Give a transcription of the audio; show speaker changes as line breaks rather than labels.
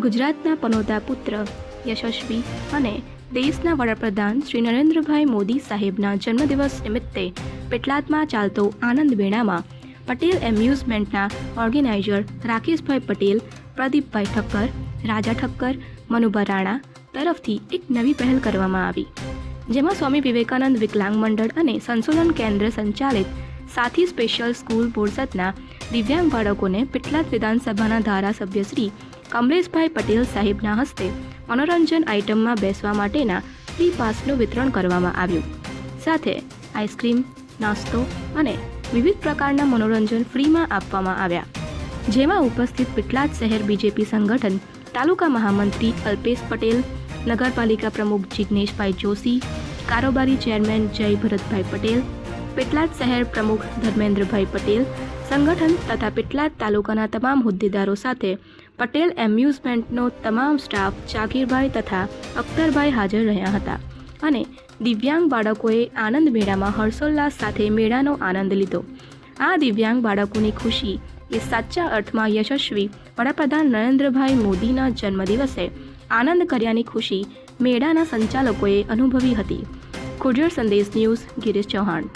ગુજરાતના પનોતા પુત્ર, યશસ્વી અને દેશના વડાપ્રધાન શ્રી નરેન્દ્રભાઈ મોદી સાહેબના જન્મદિવસ નિમિત્તે પેટલાદમાં ચાલતો આનંદ મેળામાં પટેલ એમ્યુઝમેન્ટના ઓર્ગેનાઇઝર રાકેશભાઈ પટેલ, પ્રદીપભાઈ ઠક્કર, રાજા ઠક્કર, મનુભા રાણા તરફથી એક નવી પહેલ કરવામાં આવી, જેમાં સ્વામી વિવેકાનંદ વિકલાંગ મંડળ અને સંશોધન કેન્દ્ર સંચાલિત સાથી સ્પેશિયલ સ્કૂલ બોરસદના દિવ્યાંગ બાળકોને પેટલાદ વિધાનસભાના ધારાસભ્ય શ્રી કમલેશભાઈ પટેલ સાહેબના હસ્તે મનોરંજન આઇટમમાં બેસવા માટેના ફ્રી પાસનું વિતરણ કરવામાં આવ્યું. સાથે આઈસ્ક્રીમ નાસ્તો અને વિવિધ પ્રકારના મનોરંજન ફ્રીમાં આપવામાં આવ્યા. જેમાં ઉપસ્થિત પીટલાદ શહેર બીજેપી સંગઠન, તાલુકા મહામંત્રી અલ્પેશ પટેલ, નગરપાલિકા પ્રમુખ જિજ્ઞેશભાઈ જોશી, કારોબારી ચેરમેન જય ભરતભાઈ પટેલ પેટલાદ શહેર પ્રમુખ ધર્મેન્દ્રભાઈ પટેલ, સંગઠન તથા પેટલાદ તાલુકાના તમામ હોદ્દેદારો સાથે પટેલ એમ્યુઝમેન્ટનો તમામ સ્ટાફ જાકીરભાઈ તથા અખ્તરભાઈ હાજર રહ્યા હતા અને દિવ્યાંગ બાળકોએ આનંદ મેળામાં હર્ષોલ્લાસ સાથે મેળાનો આનંદ લીધો. આ દિવ્યાંગ બાળકોની ખુશી એ સાચા અર્થમાં યશસ્વી વડાપ્રધાન નરેન્દ્રભાઈ મોદીના જન્મદિવસે આનંદ કર્યાની ખુશી મેળાના સંચાલકોએ અનુભવી હતી. ખુજર સંદેશ ન્યૂઝ ગિરીશ ચૌહાણ.